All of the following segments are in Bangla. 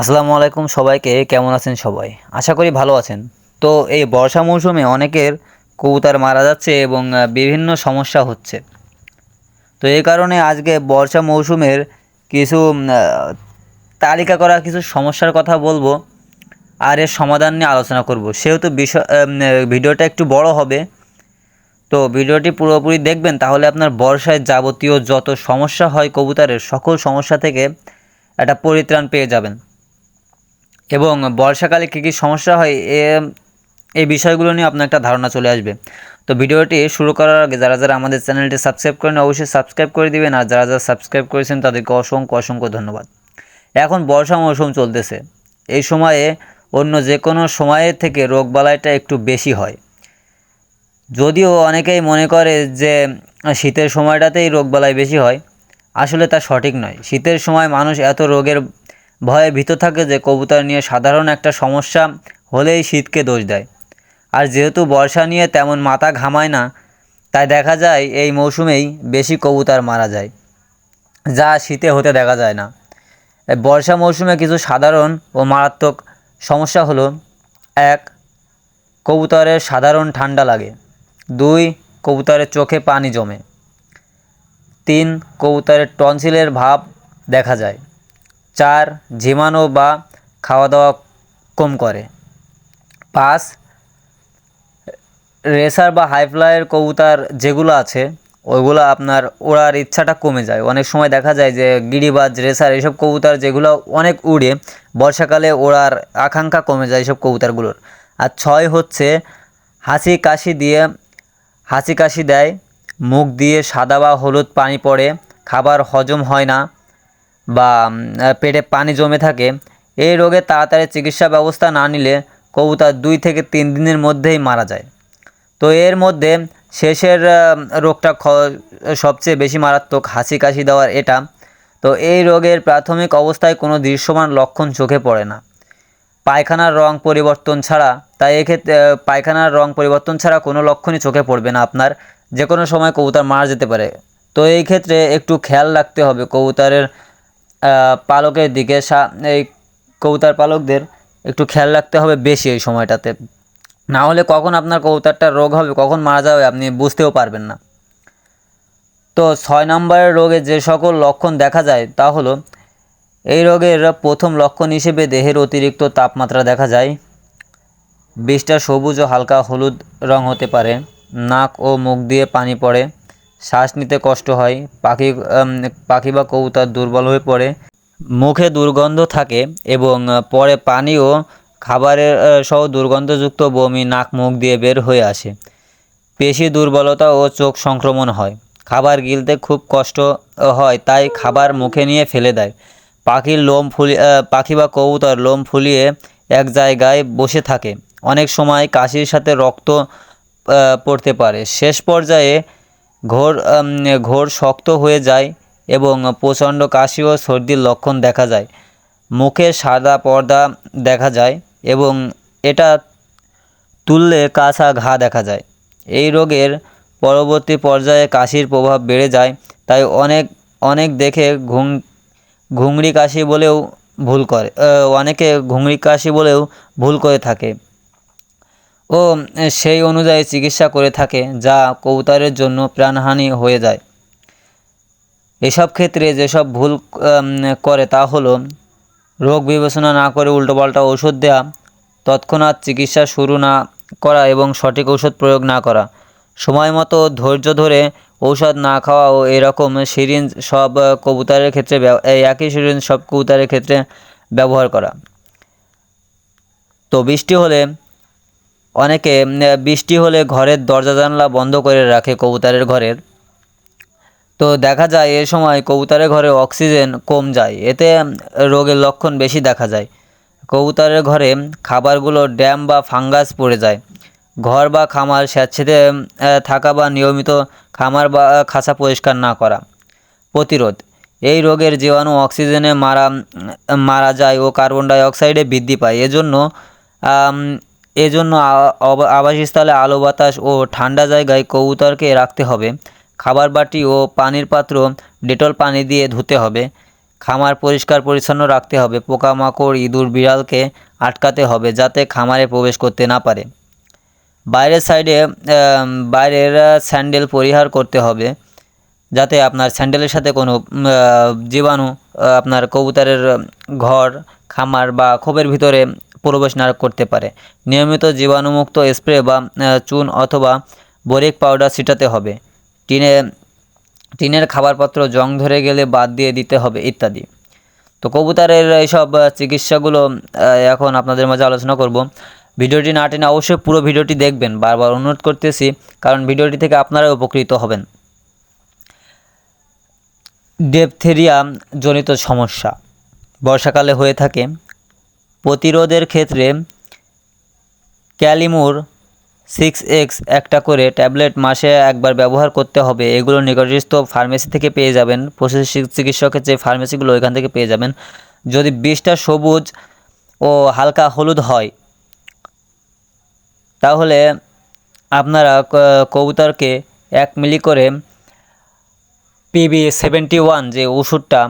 আসসালামু আলাইকুম সবাইকে, কেমন আছেন সবাই? আশা করি ভালো আছেন। তো এই বর্ষা মৌসুমে অনেকের কবুতর মারা যাচ্ছে এবং বিভিন্ন সমস্যা হচ্ছে। তো এই কারণে আজকে বর্ষা মৌসুমের কিছু তালিকা করা কিছু সমস্যার কথা বলব আর এর সমাধান নিয়ে আলোচনা করব। সেহেতু বিষয় ভিডিওটা একটু বড় হবে। তো ভিডিওটি পুরোপুরি দেখবেন, তাহলে আপনার বর্ষায় যাবতীয় যত সমস্যা হয় কবুতরের, সকল সমস্যা থেকে একটা পরিত্রাণ পেয়ে যাবেন। এবং বর্ষাকালে কী কী সমস্যা হয়, এ, এই বিষয়গুলো নিয়ে আপনার একটা ধারণা চলে আসবে। তো ভিডিওটি শুরু করার আগে যারা যারা আমাদের চ্যানেলটি সাবস্ক্রাইব করেন অবশ্যই সাবস্ক্রাইব করে দিবেন আর যারা যারা সাবস্ক্রাইব করেছেন, তাদেরকে অসংখ্য অসংখ্য ধন্যবাদ। এখন বর্ষা মৌসুম চলতেছে। এই সময়ে অন্য যে কোনো সময়ের থেকে রোগবালাইটা একটু বেশি হয়। যদিও অনেকেই মনে করে যে শীতের সময়টাতেই রোগবালাই বেশি হয়, আসলে তা সঠিক নয়। শীতের সময় মানুষ এত রোগের ভয়ে ভীত থাকে যে কবুতর নিয়ে সাধারণ একটা সমস্যা হলেই শীতকে দোষ দেয়। আর যেহেতু বর্ষা নিয়ে তেমন মাথা ঘামায় না, তাই দেখা যায় এই মৌসুমেই বেশি কবুতর মারা যায়, যা শীতে হতে দেখা যায় না। বর্ষা মৌসুমে কিছু সাধারণ ও মারাত্মক সমস্যা হলো, এক, কবুতরের সাধারণ ঠান্ডা লাগে। দুই, কবুতরের চোখে পানি জমে। তিন, কবুতরের টনসিলের ভাব দেখা যায়। চার ঝিমানো বা খাওয়া দাওয়া কম করে। পাঁচ, রেসার বা হাইফ্লাইয়ের কবুতর যেগুলো আছে, ওইগুলো আপনার ওড়ার ইচ্ছাটা কমে যায়। অনেক সময় দেখা যায় যে গিরিবাজ, রেসার এইসব কবুতর যেগুলো অনেক উড়ে, বর্ষাকালে ওড়ার আকাঙ্ক্ষা কমে যায় এইসব কবুতরগুলোর। আর ছয় হচ্ছে, হাসি কাশি দিয়ে, হাসি কাশি দেয়, মুখ দিয়ে সাদা বা হলুদ পানি পড়ে, খাবার হজম হয় না বা পেটে পানি জমে থাকে, এই রোগে তাড়াতাড়ি চিকিৎসা ব্যবস্থা না নিলে কবুতর দুই থেকে তিন দিনের মধ্যেই মারা যায়। তো এর মধ্যে শেষের রোগটা সবচেয়ে বেশি মারাত্মক হাসি কাশি দেওয়ার এটা। তো এই রোগের প্রাথমিক অবস্থায় কোনো দৃশ্যমান লক্ষণ চোখে পড়ে না। পায়খানার রং পরিবর্তন ছাড়া, তাই এক্ষেত্রে পায়খানার রং পরিবর্তন ছাড়া কোনো লক্ষণই চোখে পড়বে না আপনার। যে কোনো সময় কবুতর মারা যেতে পারে। তো এই ক্ষেত্রে একটু খেয়াল রাখতে হবে কবুতরের পালকের দিকে এই কবুতর পালকদের একটু খেয়াল রাখতে হবে বেশি এই সময়টাতে। না হলে কখন আপনার কবুতরটা রোগ হবে, কখন মারা যাবে আপনি বুঝতেও পারবেন না। তো ছয় নম্বরের রোগে যে সকল লক্ষণ দেখা যায় তা হলো, এই রোগের প্রথম লক্ষণ হিসেবে দেহের অতিরিক্ত তাপমাত্রা দেখা যায়। বিষটা সবুজ ও হালকা হলুদ রং হতে পারে, নাক ও মুখ দিয়ে পানি পড়ে শ্বাস নিতে কষ্ট হয়, পাখি পাখি বা কবুতর দুর্বল হয়ে পড়ে, মুখে দুর্গন্ধ থাকে এবং পরে পানি ও খাবারের সহ দুর্গন্ধযুক্ত বমি নাক মুখ দিয়ে বের হয়ে আসে। পেশি দুর্বলতা ও চোখ সংক্রমণ হয়। খাবার গিলতে খুব কষ্ট হয়, তাই খাবার মুখে নিয়ে ফেলে দেয়। পাখির লোম ফুলি পাখি বা কবুতর লোম ফুলিয়ে এক জায়গায় বসে থাকে। অনেক সময় কাশির সাথে রক্ত পড়তে পারে। শেষ পর্যায়ে ঘোর ঘোর শক্ত হয়ে যায় এবং প্রচণ্ড কাশি ও সর্দির লক্ষণ দেখা যায়। মুখে সাদা পর্দা দেখা যায় এবং এটা তুললে কাঁচা ঘা দেখা যায়। এই রোগের পরবর্তী পর্যায়ে কাশির প্রভাব বেড়ে যায়, তাই অনেক অনেক দেখে ঘুং ঘুংড়ি কাশি বলেও ভুল করে অনেকে ঘুংরি কাশি বলেও ভুল করে থাকে। ও সেই অনুযায়ী চিকিৎসা করে থাকে, যা কবুতরের জন্য প্রাণহানি হয়ে যায়। এসব ক্ষেত্রে যেসব ভুল করে তা হলো, রোগ বিবেচনা না করে উল্টোপাল্টা ওষুধ দেওয়া তৎক্ষণাৎ চিকিৎসা শুরু না করা এবং সঠিক ওষুধ প্রয়োগ না করা। সময় মতো ধৈর্য ধরে ঔষধ না খাওয়া ও এরকম সিরিঞ্জ সব কবুতরের ক্ষেত্রে এই একই সিরিঞ্জ সব কবুতরের ক্ষেত্রে ব্যবহার করা। তো বৃষ্টি হলে অনেকে বৃষ্টি হলে ঘরের দরজা জানলা বন্ধ করে রাখে কবুতরের ঘরের। তো দেখা যায়, এ সময় কবুতরের ঘরে অক্সিজেন কম যায়, এতে রোগের লক্ষণ বেশি দেখা যায়। কবুতরের ঘরে খাবারগুলো ড্যাম বা ফাঙ্গাস পড়ে যায়। ঘর বা খামার স্যাঁতসেঁতে থাকা বা নিয়মিত খামার বা খাঁচা পরিষ্কার না করা। প্রতিরোধ, এই রোগের জীবাণু অক্সিজেনে মারা মারা যায় ও কার্বন ডাই অক্সাইডে বৃদ্ধি পায়। এজন্য এজন্য আবাসস্থলে আলো বাতাস ও ঠান্ডা জায়গায় কবুতরকে রাখতে হবে। খাবার বাটি ও পানির পাত্র, ডেটল পানি দিয়ে ধুতে হবে। খামার পরিষ্কার পরিচ্ছন্ন রাখতে হবে। পোকামাকড়, ইঁদুর, বিড়ালকে আটকাতে হবে যাতে খামারে প্রবেশ করতে না পারে। বাইরের সাইডে বাইরের স্যান্ডেল পরিহার করতে হবে যাতে আপনার স্যান্ডেলের সাথে কোনো জীবাণু আপনার কবুতরের ঘর, খামার বা খোপের ভিতরে প্রবেশ না করতে পারে। নিয়মিত জীবাণুমুক্ত স্প্রে বা চুন অথবা বোরিক পাউডার ছিটাতে হবে। টিনে, টিনের খাবারপত্র জং ধরে গেলে বাদ দিয়ে দিতে হবে ইত্যাদি। তো কবুতরের এইসব চিকিৎসাগুলো এখন আপনাদের মাঝে আলোচনা করব। ভিডিওটি না টেনে অবশ্যই পুরো ভিডিওটি দেখবেন। বারবার অনুরোধ করতেছি, কারণ ভিডিওটি থেকে আপনারা উপকৃত হবেন। ডেপথেরিয়া জনিত সমস্যা বর্ষাকালে হয়ে থাকে। প্রতিরোধের ক্ষেত্রে ক্যালিমুর সিক্স এক্স একটা করে ট্যাবলেট মাসে একবার ব্যবহার করতে হবে। এগুলো নিকটস্থ ফার্মেসি থেকে পেয়ে যাবেন। পশু চিকিৎসকের যে ফার্মেসিগুলো ওইখান থেকে পেয়ে যাবেন। যদি বিষটা সবুজ ও হালকা হলুদ হয়, তাহলে আপনারা কবুতরকে এক মিলি করে পিবি সেভেন্টি ওয়ান যে ওষুধটা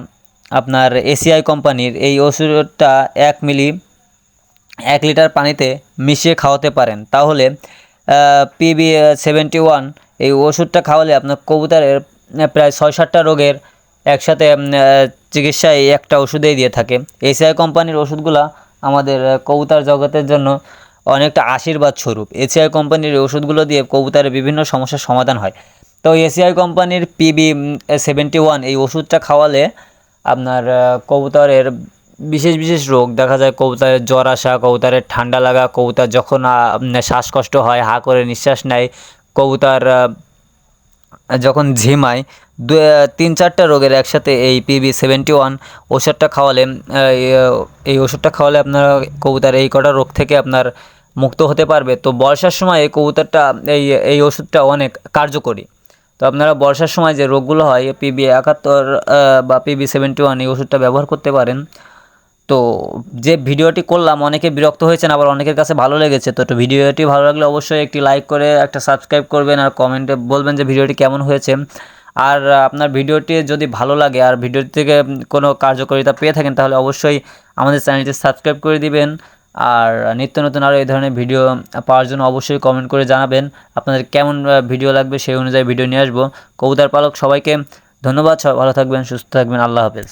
আপনার এসিআই কোম্পানির এই ওষুধটা এক মিলি, এক লিটার পানিতে মিশিয়ে খাওয়াতে পারেন। তাহলে পিবি সেভেন্টি ওয়ান এই ওষুধটা খাওয়ালে আপনার কবুতরের প্রায় ছয় সাতটা রোগের একসাথে চিকিৎসা এই একটা ওষুধেই দিয়ে থাকে। এসিআই কোম্পানির ওষুধগুলা আমাদের কবুতর জগতের জন্য অনেকটা আশীর্বাদ স্বরূপ। এসিআই কোম্পানির ওষুধগুলো দিয়ে কবুতরের বিভিন্ন সমস্যার সমাধান হয়। তো এসিআই কোম্পানির পিবি সেভেন্টি ওয়ান এই ওষুধটা খাওয়ালে আপনার কবুতরের বিশেষ বিশেষ রোগ। দেখা যায় কবুতরের জ্বর আসা, কবুতরের ঠান্ডা লাগা, কবুতর যখন শ্বাসকষ্ট হয়, হা করে নিঃশ্বাস নেয়, কবুতর যখন ঝিমায়, দু তিন, চারটা রোগের একসাথে এই পিবি সেভেন্টি ওয়ান ওষুধটা খাওয়ালে এই ওষুধটা খাওয়ালে আপনার কবুতর এই কটা রোগ থেকে আপনার মুক্ত হতে পারবে। তো বর্ষার সময় এই কবুতরটা, এই এই ওষুধটা অনেক কার্যকরী। তো আপনারা বর্ষার সময় যে রোগগুলো হয় পিবি একাত্তর বা পিবি সেভেন্টি ওয়ান এই ওষুধটা ব্যবহার করতে পারেন। তো যে ভিডিওটি করলাম, অনেকে বিরক্ত হয়েছেন, আবার অনেকের কাছে ভালো লেগেছে। তো তো ভিডিওটি ভালো লাগলে অবশ্যই একটি লাইক করে, একটা সাবস্ক্রাইব করবেন আর কমেন্টে বলবেন যে ভিডিওটি কেমন হয়েছে। আর আপনার ভিডিওটি যদি ভালো লাগে, আর ভিডিওটি থেকে কোনো কার্যকারিতা পেয়ে থাকেন, তাহলে অবশ্যই আমাদের চ্যানেলটি সাবস্ক্রাইব করে দিবেন। আর নিত্য নতুন আরও এই ধরনের ভিডিও পাওয়ার জন্য অবশ্যই কমেন্ট করে জানাবেন। আপনাদের কেমন ভিডিও লাগবে সেই অনুযায়ী ভিডিও নিয়ে আসব। কবুতার পালক সবাইকে ধন্যবাদ ভালো থাকবেন, সুস্থ থাকবেন, আল্লাহ হাফেজ।